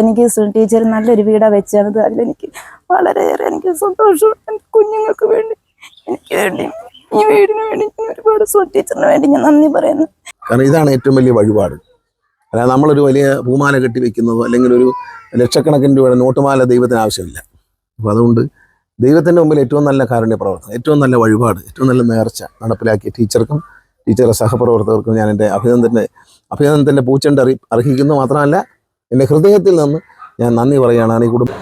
എനിക്ക് ടീച്ചർ നല്ലൊരു വീടാ വെച്ചത് അതിലെനിക്ക് വളരെയേറെ എനിക്ക് സന്തോഷം. എന്റെ കുഞ്ഞുങ്ങൾക്ക് വേണ്ടി എനിക്ക് വേണ്ടി ഈ വീടിന് വേണ്ടി ഒരുപാട് സു ടീച്ചറിന് വേണ്ടി ഞാൻ നന്ദി പറയുന്നു. കാരണം ഇതാണ് ഏറ്റവും വലിയ വഴിപാട്. അല്ലാതെ നമ്മളൊരു വലിയ പൂമാല കെട്ടി വെക്കുന്നതോ അല്ലെങ്കിൽ ഒരു ലക്ഷക്കണക്കിന് രൂപയുടെ നോട്ടുമാല ദൈവത്തിന് ആവശ്യമില്ല. അപ്പോൾ അതുകൊണ്ട് ദൈവത്തിന്റെ മുമ്പിൽ ഏറ്റവും നല്ല കാരുണ്യ പ്രവർത്തനം ഏറ്റവും നല്ല വഴിപാട് ഏറ്റവും നല്ല നേർച്ച നടപ്പിലാക്കിയ ടീച്ചർക്കും ടീച്ചറുടെ സഹപ്രവർത്തകർക്കും ഞാൻ എന്റെ അഭിനന്ദന്റെ അഭിനന്ദനത്തിന്റെ പൂച്ചെണ്ട് അറി അർഹിക്കുന്നു. മാത്രമല്ല എന്റെ ഹൃദയത്തിൽ നിന്ന് ഞാൻ നന്ദി പറയുകയാണ് ഈ കുടുംബം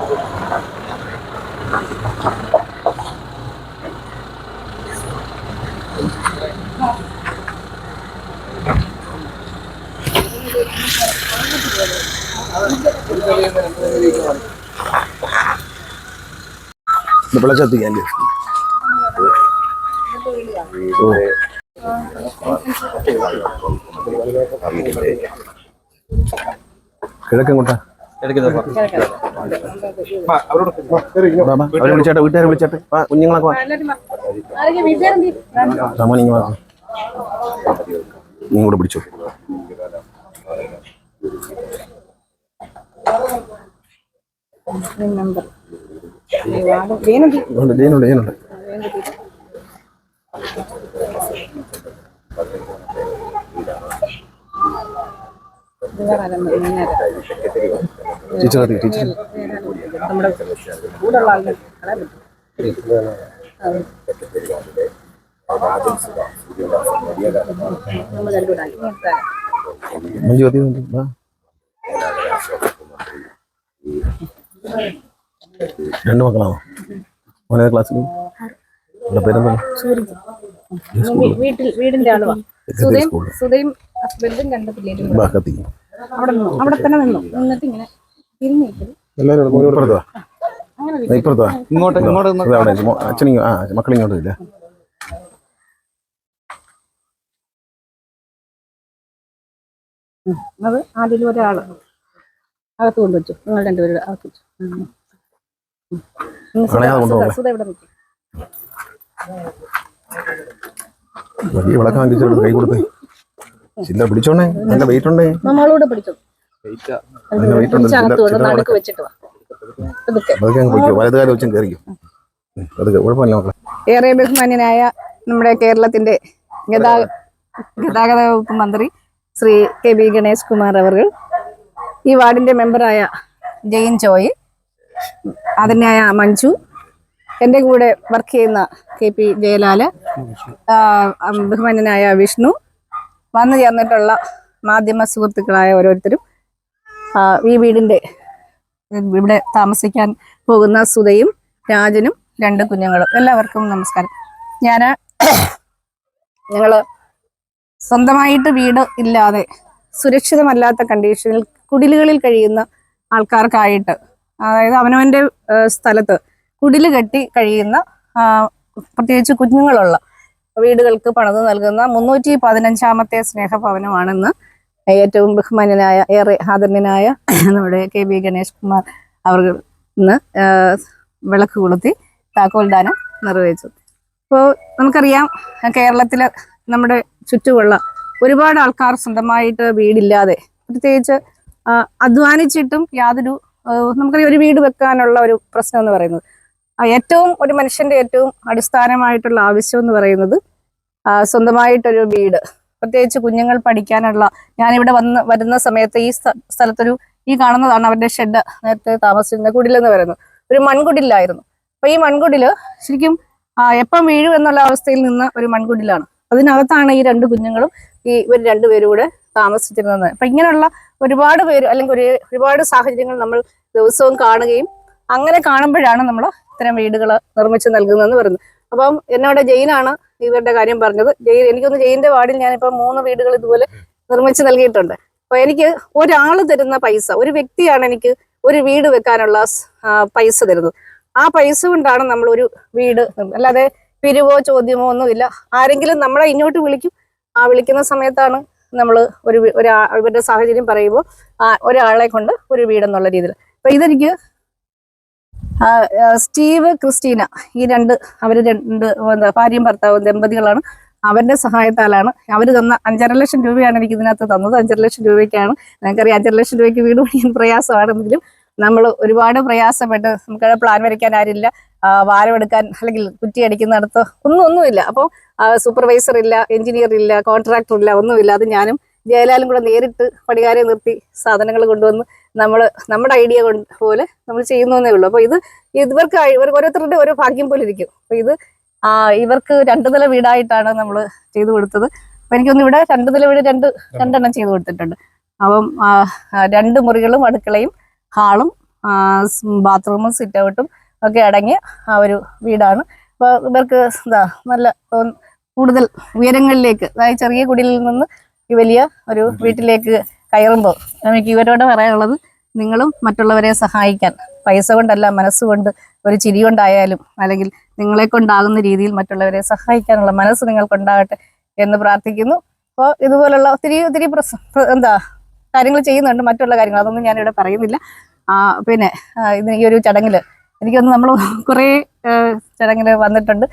വിളച്ചെത്തിക്കാൻ ഓ. കിഴക്കെങ്ങോട്ടാ അവരെ വിളിച്ചാട്ടെ വീട്ടുകാരെ വിളിച്ചാട്ടെ. കുഞ്ഞുങ്ങളൊക്കെ നീ കൂടെ പിടിച്ചോ. ജയിനുണ്ട് ജയിനുണ്ട് ടീച്ചർ ടീച്ചർ മഞ്ജു അതി വാ. രണ്ട് മക്കളാണോ? മോനെ ക്ലാസ്സിൽ അവരുടെ പേരെന്താണ്? വീട്ടിൽ വീടിന്റെ ആളുവാ സുധയും ഹസ്ബൻഡും രണ്ട് പിള്ളേരും അവിടെ അവിടെ തന്നെ നിന്നു. നിന്നിട്ട് ഇങ്ങനെ തിരിഞ്ഞു നിൽക്കുന്നു ഇപ്പുറത്ത്. ഇങ്ങോട്ട് ഇങ്ങോട്ട് അച്ഛനിങ്ങോ ആ മക്കളിങ്ങോട്ട് ഇല്ല അത് ആദ്യം ഒരാൾ. അകത്ത് കൊണ്ടുവച്ചു. നിങ്ങൾ രണ്ടുപേരും അകത്ത് വെച്ചു. സുധ ഇവിടെ നിൽക്കും ഈ വിളക്കാൻ ടീച്ചർ കൈ കൊടുത്തേ ചില്ലറ പിടിച്ചോണേ. നല്ല വെയിറ്റ് ഉണ്ടേ. നമ്മളൂടെ പിടിച്ചു. നല്ല വെയിറ്റ് ഉണ്ട് അതൊക്കെ വെച്ചും കയറിക്കും അതൊക്കെ കുഴപ്പമില്ല മക്കളെ. ഏറെ ബഹുമാന്യനായ നമ്മുടെ കേരളത്തിന്റെ ഗതാ ഗതാഗത വകുപ്പ് മന്ത്രി ശ്രീ കെ ബി ഗണേഷ് കുമാർ അവർ ഈ വാർഡിന്റെ മെമ്പറായ ജെയിൻ ചോയ് അതിനായ മഞ്ജു എന്റെ കൂടെ വർക്ക് ചെയ്യുന്ന കെ പി ജയലാൽ ബഹുമാനനായ വിഷ്ണു വന്നു ചേർന്നിട്ടുള്ള മാധ്യമ സുഹൃത്തുക്കളായ ഓരോരുത്തരും ഈ വീടിന്റെ ഇവിടെ താമസിക്കാൻ പോകുന്ന സുധയും രാജനും രണ്ട് കുഞ്ഞുങ്ങളും എല്ലാവർക്കും നമസ്കാരം. ഞാൻ ഞങ്ങൾ സ്വന്തമായിട്ട് വീട് ഇല്ലാതെ സുരക്ഷിതമല്ലാത്ത കണ്ടീഷനിൽ കുടിലുകളിൽ കഴിയുന്ന ആൾക്കാർക്കായിട്ട് അതായത് അവനവന്റെ സ്ഥലത്ത് കുടിൽ കെട്ടി കഴിയുന്ന പ്രത്യേകിച്ച് കുഞ്ഞുങ്ങളുള്ള വീടുകൾക്ക് പണിത് നൽകുന്ന മുന്നൂറ്റി പതിനഞ്ചാമത്തെ സ്നേഹഭവനമാണെന്ന് ഏറ്റവും ബഹുമാന്യനായ ഏറെ ആദരണീയനായ നമ്മുടെ കെ ബി ഗണേഷ് കുമാർ അവർ ഇന്ന് വിളക്ക് കൊളുത്തി താക്കോൽദാനം നിർവഹിച്ചു ഇപ്പോൾ നമുക്കറിയാം കേരളത്തിൽ നമ്മുടെ ചുറ്റുമുള്ള ഒരുപാട് ആൾക്കാർ സ്വന്തമായിട്ട് വീടില്ലാതെ പ്രത്യേകിച്ച് അധ്വാനിച്ചിട്ടും യാതൊരു നമുക്കറിയാം ഒരു വീട് വെക്കാനുള്ള ഒരു പ്രശ്നം എന്ന് പറയുന്നത്. ഏറ്റവും ഒരു മനുഷ്യന്റെ ഏറ്റവും അടിസ്ഥാനമായിട്ടുള്ള ആവശ്യം എന്ന് പറയുന്നത് സ്വന്തമായിട്ടൊരു വീട്. പ്രത്യേകിച്ച് കുഞ്ഞുങ്ങൾ പഠിക്കാനുള്ള ഞാനിവിടെ വന്ന് വരുന്ന സമയത്ത് ഈ സ്ഥലത്തൊരു ഈ കാണുന്നതാണ് അവരുടെ ഷെഡ്. നേരത്തെ താമസിച്ചിരുന്ന കുടിലെന്ന് പറയുന്നത്. ഒരു മൺകുടിലായിരുന്നു. അപ്പൊ ഈ മൺകുടിൽ ശരിക്കും എപ്പം വീഴും എന്നുള്ള അവസ്ഥയിൽ നിന്ന് ഒരു മൺകുടിലാണ്. അതിനകത്താണ് ഈ രണ്ട് കുഞ്ഞുങ്ങളും ഈ ഇവർ രണ്ടുപേരും കൂടെ താമസിച്ചിരുന്നത്. അപ്പൊ ഇങ്ങനെയുള്ള ഒരുപാട് പേര് അല്ലെങ്കിൽ ഒരു ഒരുപാട് സാഹചര്യങ്ങൾ നമ്മൾ ദിവസവും കാണുകയും അങ്ങനെ കാണുമ്പോഴാണ് നമ്മൾ ഇത്തരം വീടുകൾ നിർമ്മിച്ച് നൽകുന്നതെന്ന് പറയുന്നു. അപ്പം എന്നോട് ജയിനാണ് ഇവരുടെ കാര്യം പറഞ്ഞത്. ജെയിൻ എനിക്കൊന്ന് ജയിന്റെ വാർഡിൽ ഞാനിപ്പോൾ മൂന്ന് വീടുകൾ ഇതുപോലെ നിർമ്മിച്ചു നൽകിയിട്ടുണ്ട്. അപ്പൊ എനിക്ക് ഒരാൾ തരുന്ന പൈസ ഒരു വ്യക്തിയാണ് എനിക്ക് ഒരു വീട് വെക്കാനുള്ള പൈസ തരുന്നത്. ആ പൈസ കൊണ്ടാണ് നമ്മൾ ഒരു വീട് അല്ലാതെ പിരിവോ ചോദ്യമോ ഒന്നുമില്ല. ആരെങ്കിലും നമ്മളെ ഇങ്ങോട്ട് വിളിക്കും. ആ വിളിക്കുന്ന സമയത്താണ് നമ്മൾ ഒരു ഇവരുടെ സാഹചര്യം പറയുമ്പോൾ ഒരാളെ കൊണ്ട് ഒരു വീടെന്നുള്ള രീതിയിൽ. അപ്പൊ ഇതെനിക്ക് സ്റ്റീവ് ക്രിസ്റ്റീന ഈ രണ്ട് അവർ രണ്ട് ഭാര്യയും ഭർത്താവും ദമ്പതികളാണ്. അവരുടെ സഹായത്താലാണ് അവർ തന്ന അഞ്ചര ലക്ഷം രൂപയാണ് എനിക്ക് ഇതിനകത്ത് തന്നത്. അഞ്ചര ലക്ഷം രൂപയ്ക്കാണ്. നിങ്ങൾക്കറിയാം അഞ്ചര ലക്ഷം രൂപയ്ക്ക് വീട് പണിയാൻ പ്രയാസമാണെങ്കിലും നമ്മൾ ഒരുപാട് പ്രയാസപ്പെട്ട് നമുക്ക് പ്ലാൻ വരയ്ക്കാൻ ആരില്ല. വാരമെടുക്കാൻ അല്ലെങ്കിൽ കുറ്റി അടിക്കുന്നിടത്ത് ഒന്നും ഒന്നുമില്ല. അപ്പോൾ സൂപ്പർവൈസർ ഇല്ല എഞ്ചിനീയർ ഇല്ല കോൺട്രാക്ടർ ഇല്ല ഒന്നുമില്ല. അത് ഞാനും ജയലാലും കൂടെ നേരിട്ട് പണിക്കാരെ നിർത്തി സാധനങ്ങൾ കൊണ്ടുവന്ന് നമ്മൾ നമ്മുടെ ഐഡിയ കൊണ്ട് പോലെ നമ്മൾ ചെയ്യുന്നതേ ഉള്ളൂ. അപ്പോൾ ഇത് ഇവർക്ക് ഓരോരുത്തരുടെ ഓരോ ഭാഗ്യം പോലെ ഇരിക്കും. അപ്പോൾ ഇത് ആ, ഇവർക്ക് രണ്ട് നില വീടായിട്ടാണ് നമ്മൾ ചെയ്തു കൊടുത്തത്. അപ്പൊ എനിക്കൊന്ന് ഇവിടെ രണ്ട് നില വീട് രണ്ട് രണ്ടെണ്ണം ചെയ്തു കൊടുത്തിട്ടുണ്ട്. അപ്പം രണ്ട് മുറികളും അടുക്കളയും ഹാളും ബാത്റൂമും സിറ്റ് ഔട്ടും ഒക്കെ അടങ്ങിയ ആ ഒരു വീടാണ്. അപ്പോൾ ഇവർക്ക് എന്താ നല്ല കൂടുതൽ ഉയരങ്ങളിലേക്ക് അതായത് ചെറിയ കുടിലിൽ നിന്ന് വലിയ ഒരു വീട്ടിലേക്ക് കയറുമ്പോൾ എനിക്ക് ഇവരോട് പറയാനുള്ളത് നിങ്ങളും മറ്റുള്ളവരെ സഹായിക്കാൻ. പൈസ കൊണ്ടല്ല മനസ്സുകൊണ്ട് ഒരു ചിരി കൊണ്ടായാലും അല്ലെങ്കിൽ നിങ്ങളെ കൊണ്ടാകുന്ന രീതിയിൽ മറ്റുള്ളവരെ സഹായിക്കാനുള്ള മനസ്സ് നിങ്ങൾക്കുണ്ടാകട്ടെ എന്ന് പ്രാർത്ഥിക്കുന്നു. അപ്പോൾ ഇതുപോലുള്ള ഒത്തിരി ഒത്തിരി പ്രസ എന്താ കാര്യങ്ങൾ ചെയ്യുന്നുണ്ട്. മറ്റുള്ള കാര്യങ്ങൾ അതൊന്നും ഞാനിവിടെ പറയുന്നില്ല. പിന്നെ ഇതിന് ഇത് ഈ ഒരു ചടങ്ങിൽ എനിക്കൊന്ന് നമ്മൾ കുറേ ചടങ്ങിൽ വന്നിട്ടുണ്ട്.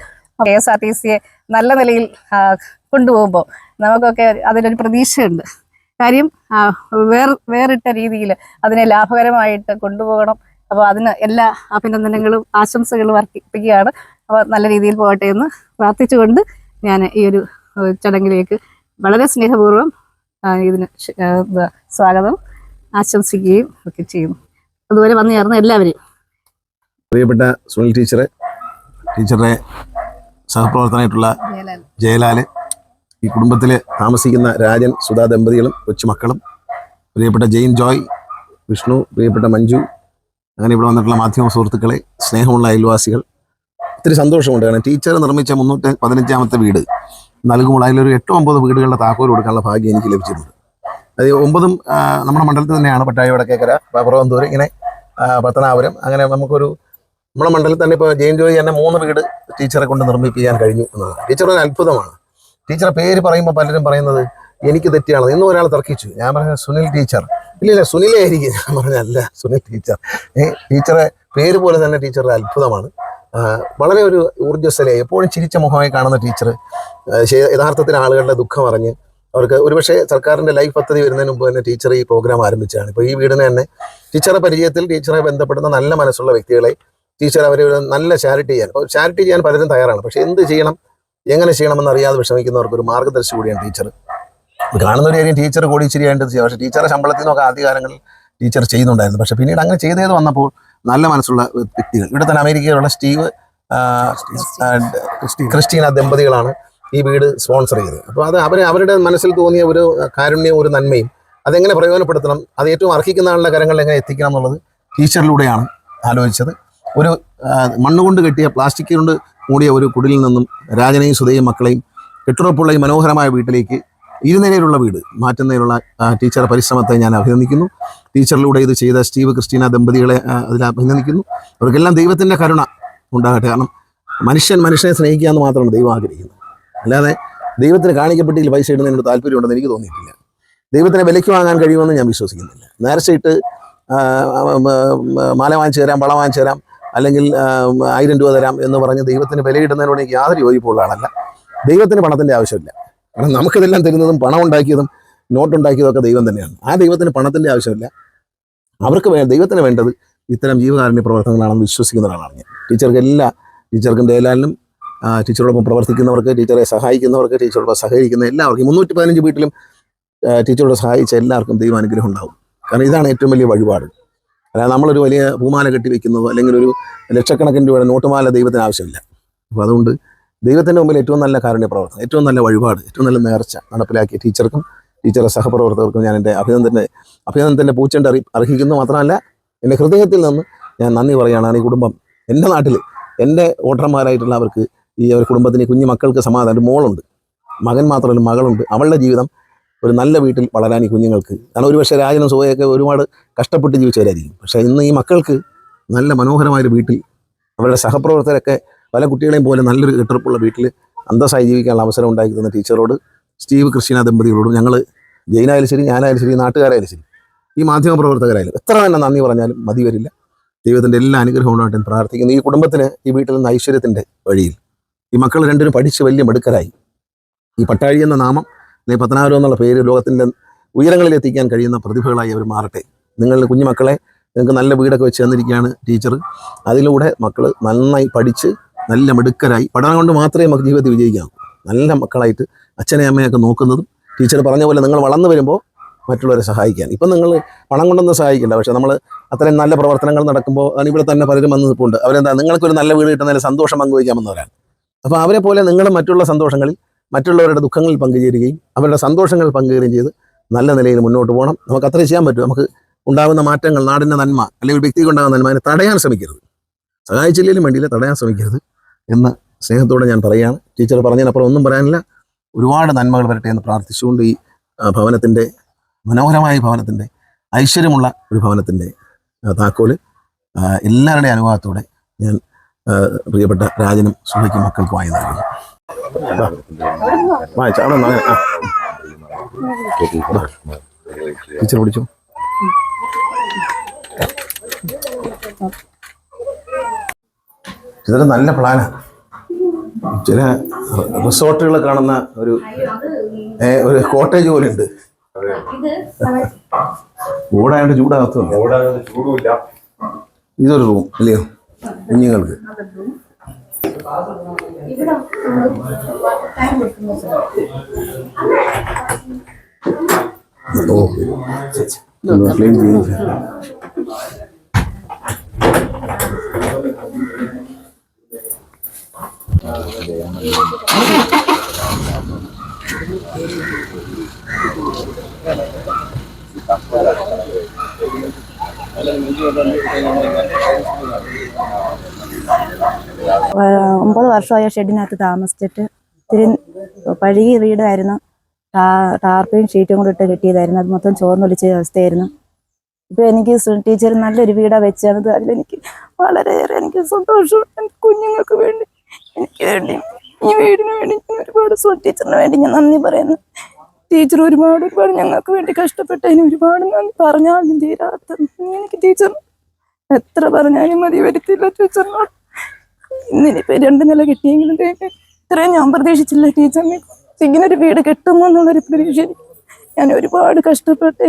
കെ എസ് ആർ ടി സിയെ നല്ല നിലയിൽ കൊണ്ടുപോകുമ്പോൾ നമുക്കൊക്കെ അതിലൊരു പ്രതീക്ഷയുണ്ട്. കാര്യം വേർ വേറിട്ട രീതിയിൽ അതിനെ ലാഭകരമായിട്ട് കൊണ്ടുപോകണം. അപ്പോൾ അതിന് എല്ലാ അഭിനന്ദനങ്ങളും ആശംസകളും അർപ്പിക്കുകയാണ്. അപ്പോൾ നല്ല രീതിയിൽ പോകട്ടെ എന്ന് പ്രാർത്ഥിച്ചുകൊണ്ട് ഞാൻ ഈ ഒരു ചടങ്ങിലേക്ക് വളരെ സ്നേഹപൂർവം ഇതിന് സ്വാഗതം ആശംസിക്കുകയും ഒക്കെ ചെയ്യുന്നു. അതുപോലെ വന്നു ചേർന്ന എല്ലാവരെയും. പ്രിയപ്പെട്ട സുനിൽ ടീച്ചറെ ടീച്ചറുടെ സഹപ്രവർത്തനമായിട്ടുള്ള ജയലാൽ. ഈ കുടുംബത്തിൽ താമസിക്കുന്ന രാജൻ സുധാ ദമ്പതികളും കൊച്ചുമക്കളും പ്രിയപ്പെട്ട ജെയിൻ ജോയ് വിഷ്ണു പ്രിയപ്പെട്ട മഞ്ജു അങ്ങനെ ഇവിടെ വന്നിട്ടുള്ള മാധ്യമ സുഹൃത്തുക്കളെ സ്നേഹമുള്ള അയൽവാസികൾ ഒത്തിരി സന്തോഷമുണ്ട് കാരണം ടീച്ചർ നിർമ്മിച്ച മുന്നൂറ്റി പതിനഞ്ചാമത്തെ വീട് നൽകുമ്പോൾ അതിലൊരു എട്ടോ ഒമ്പത് വീടുകളുടെ താക്കോൽ കൊടുക്കാനുള്ള ഭാഗ്യം എനിക്ക് ലഭിച്ചിട്ടുണ്ട്. അത് ഒമ്പതും നമ്മുടെ മണ്ഡലത്തിൽ തന്നെയാണ് പട്ടായ വടക്കേക്കര പറവന്തൂർ ഇങ്ങനെ പത്തനാപുരം അങ്ങനെ നമുക്കൊരു നമ്മുടെ മണ്ഡലത്തിൽ തന്നെ ഇപ്പോൾ ജെയിൻ ജോയി തന്നെ മൂന്ന് വീട് ടീച്ചറെ കൊണ്ട് നിർമ്മിപ്പിക്കാൻ കഴിഞ്ഞു എന്നതാണ് ടീച്ചർ ഒരു അത്ഭുതമാണ്. ടീച്ചറെ പേര് പറയുമ്പോൾ പലരും പറയുന്നത് എനിക്ക് തെറ്റിയാണ് ഇന്നും ഒരാൾ തർക്കിച്ചു. ഞാൻ പറഞ്ഞ സുനിൽ ടീച്ചർ. ഇല്ല ഇല്ല സുനിലേ ആയിരിക്കും. ഞാൻ പറഞ്ഞല്ല സുനിൽ ടീച്ചർ. ഏ ടീച്ചറെ പേര് പോലെ തന്നെ ടീച്ചറുടെ അത്ഭുതമാണ്. വളരെ ഒരു ഊർജസ്വലയായി എപ്പോഴും ചിരിച്ച മുഖമായി കാണുന്ന ടീച്ചർ യഥാർത്ഥത്തിൽ ആളുകളുടെ ദുഃഖം അറിഞ്ഞ് അവർക്ക് ഒരുപക്ഷെ സർക്കാരിന്റെ ലൈഫ് പദ്ധതി വരുന്നതിന് മുമ്പ് തന്നെ ടീച്ചർ ഈ പ്രോഗ്രാം ആരംഭിച്ചതാണ്. ഇപ്പോൾ ഈ വീടിന് തന്നെ ടീച്ചറെ പരിചയത്തിൽ ടീച്ചറെ ബന്ധപ്പെടുന്ന നല്ല മനസ്സുള്ള വ്യക്തികളെ ടീച്ചർ അവരെ ഒരു നല്ല ചാരിറ്റി ചെയ്യാൻ. ചാരിറ്റി ചെയ്യാൻ പലരും തയ്യാറാണ്. പക്ഷെ എന്ത് ചെയ്യണം എങ്ങനെ ചെയ്യണമെന്ന് അറിയാതെ വിഷമിക്കുന്നവർക്ക് ഒരു മാർഗദർശി കൂടിയാണ് ടീച്ചർ. കാണുന്ന ഒരു കാര്യം ടീച്ചർ കൂടി കോടീശ്ശേരിയായിട്ട് ചെയ്യാം. പക്ഷേ ടീച്ചറെ ശമ്പളത്തിൽ നിന്നൊക്കെ ആദ്യകാലങ്ങളിൽ ടീച്ചർ ചെയ്യുന്നുണ്ടായിരുന്നു. പക്ഷെ പിന്നീട് അങ്ങനെ ചെയ്തത് വന്നപ്പോൾ നല്ല മനസ്സുള്ള വ്യക്തികൾ. ഇവിടെ തന്നെ അമേരിക്കയിലുള്ള സ്റ്റീവ് ക്രിസ്റ്റീന. ദമ്പതികളാണ് ഈ വീട് സ്പോൺസർ ചെയ്തത്. അപ്പോൾ അത് അവർ അവരുടെ മനസ്സിൽ തോന്നിയ ഒരു കാരുണ്യവും ഒരു നന്മയും അതെങ്ങനെ പ്രയോജനപ്പെടുത്തണം അത് ഏറ്റവും അർഹിക്കുന്ന ആളുടെ കരങ്ങളിൽ എങ്ങനെ എത്തിക്കണം എന്നുള്ളത് ടീച്ചറിലൂടെയാണ് ആലോചിച്ചത്. ഒരു മണ്ണുകൊണ്ട് കെട്ടിയ പ്ലാസ്റ്റിക് കൊണ്ട് മൂടിയ ഒരു കുടിലിൽ നിന്നും രാജനെയും സുധയും മക്കളെയും കെട്ടുറപ്പുള്ള ഈ മനോഹരമായ വീട്ടിലേക്ക് ഇരുനിലയിലുള്ള വീട് മാറ്റുന്നതിനുള്ള ടീച്ചറുടെ പരിശ്രമത്തെ ഞാൻ അഭിനന്ദിക്കുന്നു. ടീച്ചറിലൂടെ ഇത് ചെയ്ത സ്റ്റീവ് ക്രിസ്റ്റീന ദമ്പതികളെ അതിൽ അഭിനന്ദിക്കുന്നു. അവർക്കെല്ലാം ദൈവത്തിന്റെ കരുണ ഉണ്ടാകട്ടെ. കാരണം മനുഷ്യൻ മനുഷ്യനെ സ്നേഹിക്കുക എന്ന് മാത്രമാണ് ദൈവം ആഗ്രഹിക്കുന്നത്. അല്ലാതെ ദൈവത്തിന് കാണിക്കപ്പെട്ടിൽ പൈസ ഇടുന്നതിനോട് താല്പര്യമുണ്ടെന്ന് എനിക്ക് തോന്നിയിട്ടില്ല. ദൈവത്തിനെ വിലയ്ക്ക് വാങ്ങാൻ കഴിയുമെന്ന് ഞാൻ വിശ്വസിക്കുന്നില്ല. നേർച്ചയിട്ട് മാല വാങ്ങിച്ചു തരാം വള വാങ്ങിച്ചു തരാം അല്ലെങ്കിൽ ആയിരം രൂപ തരാം എന്ന് പറഞ്ഞ് ദൈവത്തിന് വിലയിടുന്നതിനോട് എനിക്ക് യാതൊരു യോജിപ്പുള്ള ആളല്ല ദൈവത്തിന് പണത്തിന്റെ ആവശ്യമില്ല. കാരണം നമുക്കിതെല്ലാം തരുന്നതും പണം ഉണ്ടാക്കിയതും നോട്ടുണ്ടാക്കിയതും ഒക്കെ ദൈവം തന്നെയാണ്. ആ ദൈവത്തിന് പണത്തിന്റെ ആവശ്യമില്ല. അവർക്ക് വേ ദൈവത്തിന് വേണ്ടത് ഇത്തരം ജീവകാരുണ്യ പ്രവർത്തനങ്ങളാണെന്ന് വിശ്വസിക്കുന്ന ഒരാളാണ് ഞാൻ. ടീച്ചർക്ക് എല്ലാ ടീച്ചർക്കും ദേലാലിനും ടീച്ചറോടൊപ്പം പ്രവർത്തിക്കുന്നവർക്ക് ടീച്ചറെ സഹായിക്കുന്നവർക്ക് ടീച്ചറോടൊപ്പം സഹകരിക്കുന്ന എല്ലാവർക്കും മുന്നൂറ്റി പതിനഞ്ച് വീട്ടിലും ടീച്ചറോട് സഹായിച്ച എല്ലാവർക്കും ദൈവാനുഗ്രഹം ഉണ്ടാകും കാരണം ഇതാണ് ഏറ്റവും വലിയ വഴിപാട്. അല്ലാതെ നമ്മളൊരു വലിയ പൂമാല കെട്ടി വെക്കുന്നതോ അല്ലെങ്കിൽ ഒരു ലക്ഷക്കണക്കിന് രൂപയുടെ നോട്ടുമാല ദൈവത്തിന് ആവശ്യമില്ല. അപ്പോൾ അതുകൊണ്ട് ദൈവത്തിന്റെ മുമ്പിൽ ഏറ്റവും നല്ല കാരുണ്യ പ്രവർത്തനം ഏറ്റവും നല്ല വഴിപാട് ഏറ്റവും നല്ല നേർച്ച നടപ്പിലാക്കിയ ടീച്ചർക്കും ടീച്ചറുടെ സഹപ്രവർത്തകർക്കും ഞാൻ എന്റെ അഭിനന്ദന്റെ അഭിനന്ദനത്തിന്റെ പൂച്ചേണ്ട അറി അർഹിക്കുന്നു. മാത്രമല്ല എന്റെ ഹൃദയത്തിൽ നിന്ന് ഞാൻ നന്ദി പറയുകയാണ്. ഈ കുടുംബം എന്റെ നാട്ടിൽ എന്റെ വോട്ടർമാരായിട്ടുള്ളവർക്ക് ഈ ഒരു കുടുംബത്തിന് കുഞ്ഞു മക്കൾക്ക് സമാധാനം ഒരു മോളുണ്ട്. മകൻ മാത്രമല്ല മകളുണ്ട്. അവളുടെ ജീവിതം ഒരു നല്ല വീട്ടിൽ വളരാൻ ഈ കുഞ്ഞുങ്ങൾക്ക്. കാരണം ഒരുപക്ഷെ രാജനും സുഖയൊക്കെ ഒരുപാട് കഷ്ടപ്പെട്ട് ജീവിച്ചവരായിരിക്കും. പക്ഷേ ഇന്ന് ഈ മക്കൾക്ക് നല്ല മനോഹരമായൊരു വീട്ടിൽ അവരുടെ സഹപ്രവർത്തകരൊക്കെ പല കുട്ടികളെയും പോലെ നല്ലൊരു കെട്ടുറപ്പുള്ള വീട്ടിൽ അന്തസ്സായി ജീവിക്കാനുള്ള അവസരം ഉണ്ടാക്കി തന്ന ടീച്ചറോട് സ്റ്റീവ് ക്രിസ്ത്യന ദമ്പതികളോടും ഞങ്ങൾ ജയിനായാലും ശരി ഞാനായാലും ശരി നാട്ടുകാരായാലും ശരി ഈ മാധ്യമ പ്രവർത്തകരായാലും എത്ര തന്നെ നന്ദി പറഞ്ഞാലും മതി വരില്ല. ദൈവത്തിന്റെ എല്ലാ അനുഗ്രഹവും പ്രാർത്ഥിക്കുന്നു. ഈ കുടുംബത്തിന് ഈ വീട്ടിൽ നിന്ന് ഐശ്വര്യത്തിന്റെ വഴിയിൽ ഈ മക്കൾ രണ്ടുപേരും പഠിച്ച് വലിയ മെടുക്കരായി. ഈ പട്ടാഴി എന്ന നാമം അല്ലെങ്കിൽ പത്തനാപുരം എന്നുള്ള പേര് ലോകത്തിന്റെ ഉയരങ്ങളിൽ എത്തിക്കാൻ കഴിയുന്ന പ്രതിഭകളായി അവർ മാറട്ടെ. നിങ്ങളുടെ കുഞ്ഞുമക്കളെ നിങ്ങൾക്ക് നല്ല വീടൊക്കെ വെച്ച് തന്നിരിക്കുകയാണ് ടീച്ചർ. അതിലൂടെ മക്കൾ നന്നായി പഠിച്ച് നല്ല മിടുക്കരായി പഠനം കൊണ്ട് മാത്രമേ നമുക്ക് ജീവിതത്തിൽ വിജയിക്കാവൂ നല്ല മക്കളായിട്ട് അച്ഛനെ അമ്മയൊക്കെ നോക്കുന്നതും ടീച്ചർ പറഞ്ഞ പോലെ നിങ്ങൾ വളർന്നു വരുമ്പോൾ മറ്റുള്ളവരെ സഹായിക്കാൻ. ഇപ്പം നിങ്ങൾ പണം കൊണ്ടൊന്നും സഹായിക്കില്ല. പക്ഷേ നമ്മൾ അത്രയും നല്ല പ്രവർത്തനങ്ങൾ നടക്കുമ്പോൾ ഇവിടെ തന്നെ പലരും വന്ന് നിൽപ്പുണ്ട്. അവരെന്താ? നിങ്ങൾക്കൊരു നല്ല വീട് കിട്ടുന്നതിൽ സന്തോഷം പങ്കുവയ്ക്കാമെന്നവരാണ്. അപ്പോൾ അവരെ പോലെ നിങ്ങളും മറ്റുള്ള സന്തോഷങ്ങളിൽ മറ്റുള്ളവരുടെ ദുഃഖങ്ങളിൽ പങ്കുചേരുകയും അവരുടെ സന്തോഷങ്ങൾ പങ്കുകയും ചെയ്ത് നല്ല നിലയിൽ മുന്നോട്ട് പോകണം. നമുക്ക് അത്രയും ചെയ്യാൻ പറ്റും. നമുക്ക് ഉണ്ടാകുന്ന മാറ്റങ്ങൾ നാടിന്റെ നന്മ അല്ലെങ്കിൽ വ്യക്തിക്ക് ഉണ്ടാകുന്ന നന്മ അതിനെ തടയാൻ ശ്രമിക്കരുത്. സഹായിച്ചില്ലെങ്കിലും വേണ്ടിയില്ല തടയാൻ ശ്രമിക്കരുത് എന്ന് സ്നേഹത്തോടെ ഞാൻ പറയുകയാണ്. ടീച്ചർ പറഞ്ഞതിനപ്പുറം ഒന്നും പറയാനില്ല. ഒരുപാട് നന്മകൾ വരട്ടെ എന്ന് പ്രാർത്ഥിച്ചുകൊണ്ട് ഈ ഭവനത്തിന്റെ മനോഹരമായ ഭവനത്തിന്റെ ഐശ്വര്യമുള്ള ഒരു ഭവനത്തിന്റെ താക്കോൽ എല്ലാവരുടെയും അനുഭവത്തോടെ ഞാൻ പ്രിയപ്പെട്ട രാജനും സുഹയ്ക്കും മക്കൾക്കും വാങ്ങി നൽകുന്നു. വായിച്ച അവിടെ നിന്ന് ടീച്ചർ പിടിച്ചു. ഇതൊരു നല്ല പ്ലാനാ. ചില റിസോർട്ടുകൾ കാണുന്ന ഒരു ഒരു കോട്ടേജ് പോലെ ഉണ്ട് ഓടായോണ്ട് ചൂടാകത്തുണ്ട് ചൂടുമില്ല. ഇതൊരു റൂം അല്ലയോ കുഞ്ഞുങ്ങൾക്ക്. ഓ ഒന്ന് clean ചെയ്യുന്നു. ആ, ഒമ്പത് വർഷമായ ഷെഡിനകത്ത് താമസിച്ചിട്ട് ഇത്തിരി പഴകിയ വീടായിരുന്നു. ടാർപ്പയും ഷീറ്റും കൂടി ഇട്ട് കിട്ടിയതായിരുന്നു. അത് മൊത്തം ചോർന്നൊലിച്ച അവസ്ഥയായിരുന്നു. ഇപ്പൊ എനിക്ക് ടീച്ചർ നല്ലൊരു വീടാ വെച്ചത് അതിലെനിക്ക് വളരെയേറെ എനിക്ക് സന്തോഷം. കുഞ്ഞുങ്ങൾക്ക് വേണ്ടി എനിക്ക് വേണ്ടി ഈ വീടിന് വേണ്ടി ഞാൻ ഒരുപാട് സു ടീച്ചറിന് വേണ്ടി ഞാൻ നന്ദി പറയുന്നു. ടീച്ചർ ഒരുപാട് ഒരുപാട് ഞങ്ങൾക്ക് വേണ്ടി കഷ്ടപ്പെട്ടതിന് ഒരുപാട് നന്ദി പറഞ്ഞാലും തീരാത്ത. എനിക്ക് ടീച്ചർ എത്ര പറഞ്ഞാലും മതി. വരുത്തില്ല ടീച്ചറിനോട്. ഇന്നിനിപ്പോ രണ്ട് നില കിട്ടിയെങ്കിലും ഇത്രയും ഞാൻ പ്രതീക്ഷിച്ചില്ല ടീച്ചറിനെ ഇങ്ങനെ ഒരു വീട് കിട്ടുമോ എന്നുള്ളൊരു പ്രതീക്ഷ ഞാൻ ഒരുപാട് കഷ്ടപ്പെട്ട്.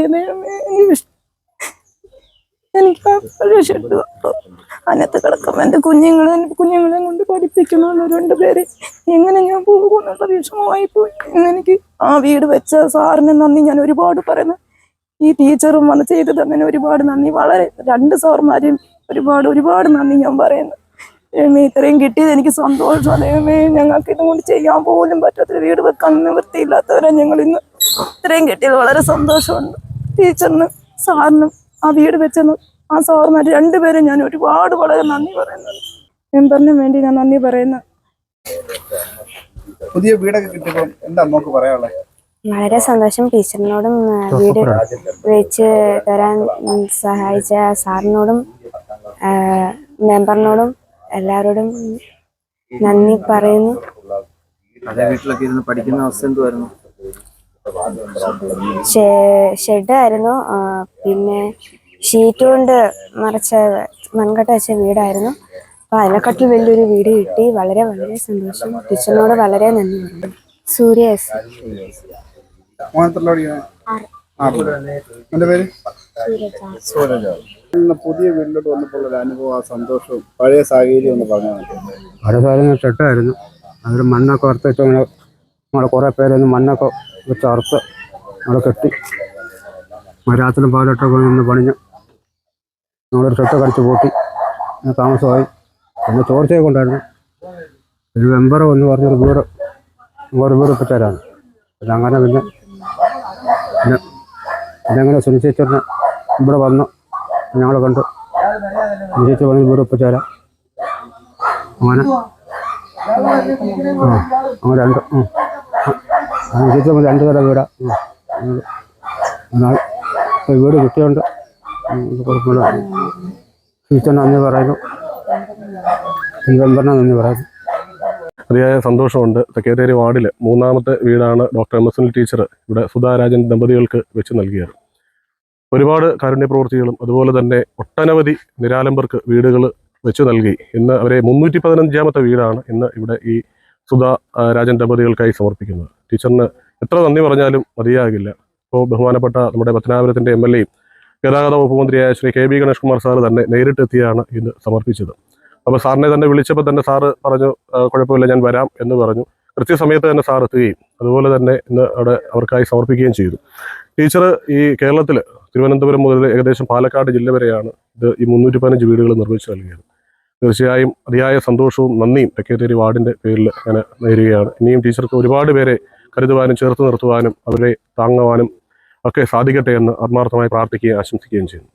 എനിക്ക് അതിനകത്ത് കിടക്കുമ്പോൾ എന്റെ കുഞ്ഞുങ്ങളെ കുഞ്ഞുങ്ങളെ കൊണ്ട് പഠിപ്പിക്കണമല്ലോ രണ്ടുപേരെ എങ്ങനെ ഞാൻ പോകും എന്നുള്ള വിഷമമായി പോയി എനിക്ക് ആ വീട് വെച്ച സാറിന് നന്ദി ഞാൻ ഒരുപാട് പറയുന്നു. ഈ ടീച്ചറും വന്ന് ചെയ്ത് തന്നെ ഒരുപാട് നന്ദി. വളരെ രണ്ട് സാർമാരെയും ഒരുപാട് ഒരുപാട് നന്ദി ഞാൻ പറയുന്നു. ഇത്രയും കിട്ടിയത് എനിക്ക് സന്തോഷം. ദൈവമേ ഞങ്ങൾക്ക് ഇതും കൊണ്ട് ചെയ്യാൻ പോലും പറ്റാത്തൊരു വീട് വെക്കാൻ നിവൃത്തിയില്ലാത്തവരാ ഞങ്ങൾ ഇന്ന്. ഇത്രയും കിട്ടിയത് വളരെ സന്തോഷമുണ്ട്. ടീച്ചറിനും സാറിനും ആ വീട് വെച്ചെന്ന് ആ സാറിന് രണ്ടുപേരും ഞാൻ ഒരുപാട് വളരെ നന്ദി പറയുന്നുണ്ട്. മെമ്പറിനും വേണ്ടി ഞാൻ നന്ദി പറയുന്നു. പുതിയ വീടൊക്കെ കിട്ടിയപ്പോൾ എന്താ നമുക്ക് പറയാനുള്ളത് വളരെ സന്തോഷം. ടീച്ചറിനോടും വീട് വെച്ച് തരാൻ സഹായിച്ച സാറിനോടും മെമ്പറിനോടും എല്ലാവരോടും നന്ദി പറയുന്നു. അതേ വീട്ടിലൊക്കെ ഇരുന്ന് പഠിക്കുന്ന അവസ്ഥ എന്തുവായിരുന്നു? ഷെഡായിരുന്നു. പിന്നെ ഷീറ്റ് കൊണ്ട് മറച്ച മൺകട്ട വെച്ച വീടായിരുന്നു. അപ്പൊ അതിനെക്കാട്ടിൽ വലിയൊരു വീട് കിട്ടി. വളരെ വളരെ സന്തോഷം. ടീച്ചറിനോട് വളരെ നന്ദി പറഞ്ഞു സൂര്യ എസ്. പേര്? ഇന്ന് പുതിയ വീട്ടിലോട്ട് വന്നപ്പോൾ ഒരു അനുഭവം ആ സന്തോഷവും പഴയ സാഹചര്യം ഒന്ന് പറഞ്ഞാൽ പല സാധനങ്ങൾ ഷെട്ടായിരുന്നു അതിൽ മണ്ണൊക്കെ വറുത്ത് വെച്ച് നമ്മൾ നമ്മളെ കുറേ പേരൊന്ന് മണ്ണൊക്കെ വെച്ച് അറുത്ത് നമ്മളെ കെട്ടി രാത്രി പാലൊട്ടൊക്കെ നിന്ന് പണിഞ്ഞു നമ്മളൊരു ചെട്ട കടിച്ച് പൂട്ടി താമസമായി. പിന്നെ ചോർച്ചയൊക്കെ ഉണ്ടായിരുന്നു. ഒരു മെമ്പർ എന്ന് പറഞ്ഞൊരു വീട് ഒരു വീട് ഇപ്പിച്ചാരാണ് പിന്നെ അങ്ങനെ പിന്നെ പിന്നെ പിന്നെ അങ്ങനെ സുനിശ്ചിച്ചിട്ട് ഇവിടെ വന്ന്. ഞങ്ങൾ കണ്ടു. സുനിശ്ചയിച്ച് പറഞ്ഞ വീട് ഇപ്പിച്ചാരാ അങ്ങനെ ആ അങ്ങനെ രണ്ട്. ആ രണ്ട് തരം വീടാ. വീട് കിട്ടിയുണ്ട് കുഴപ്പമില്ല നന്ദി പറയുന്നു. തിരുവനന്തപുരം നന്ദി പറയുന്നു. അതിയായ സന്തോഷമുണ്ട് തെക്കേതേരി വാർഡിൽ മൂന്നാമത്തെ വീടാണ് ഡോക്ടർ എം എസ് ടീച്ചർ ഇവിടെ സുധാരാജൻ ദമ്പതികൾക്ക് വെച്ച് നൽകിയത്. ഒരുപാട് കാരുണ്യ പ്രവൃത്തികളും അതുപോലെ തന്നെ ഒട്ടനവധി നിരാലംബർക്ക് വീടുകൾ വെച്ചു നൽകി. ഇന്ന് അവരെ മുന്നൂറ്റി പതിനഞ്ചാമത്തെ വീടാണ് ഇന്ന് ഇവിടെ ഈ സുധാ രാജൻ ദമ്പതികൾക്കായി സമർപ്പിക്കുന്നത്. ടീച്ചറിന് എത്ര നന്ദി പറഞ്ഞാലും മതിയാകില്ല. ഇപ്പോൾ ബഹുമാനപ്പെട്ട നമ്മുടെ പത്തനാപുരത്തിന്റെ എം എൽ എയും ഗതാഗത വകുപ്പ് മന്ത്രിയായ Shri K B Ganesh Kumar sir തന്നെ നേരിട്ടെത്തിയാണ് ഇത് സമർപ്പിച്ചത്. അപ്പോൾ സാറിനെ തന്നെ വിളിച്ചപ്പോൾ തന്നെ സാറ് പറഞ്ഞു "ആ, കുഴപ്പമില്ല ഞാൻ വരാം എന്ന് പറഞ്ഞു. കൃത്യസമയത്ത് തന്നെ സാർ എത്തുകയും അതുപോലെ തന്നെ ഇന്ന് അവിടെ അവർക്കായി സമർപ്പിക്കുകയും ചെയ്തു. ടീച്ചർ ഈ കേരളത്തിൽ തിരുവനന്തപുരം മുതൽ ഏകദേശം പാലക്കാട് ജില്ല വരെയാണ് ഇത് ഈ മുന്നൂറ്റി പതിനഞ്ച് വീടുകൾ നിർമ്മിച്ചു നൽകിയത്. തീർച്ചയായും അതിയായ സന്തോഷവും നന്ദിയും തെക്കേത്തേരി വാർഡിന്റെ പേരിൽ ഞാൻ നേരുകയാണ്. ഇനിയും ടീച്ചർക്ക് ഒരുപാട് പേരെ കരുതുവാനും ചേർത്ത് നിർത്തുവാനും അവരെ താങ്ങുവാനും ഒക്കെ സാധിക്കട്ടെ എന്ന് ആത്മാർത്ഥമായി പ്രാർത്ഥിക്കുകയും ആശംസിക്കുകയും ചെയ്യുന്നു.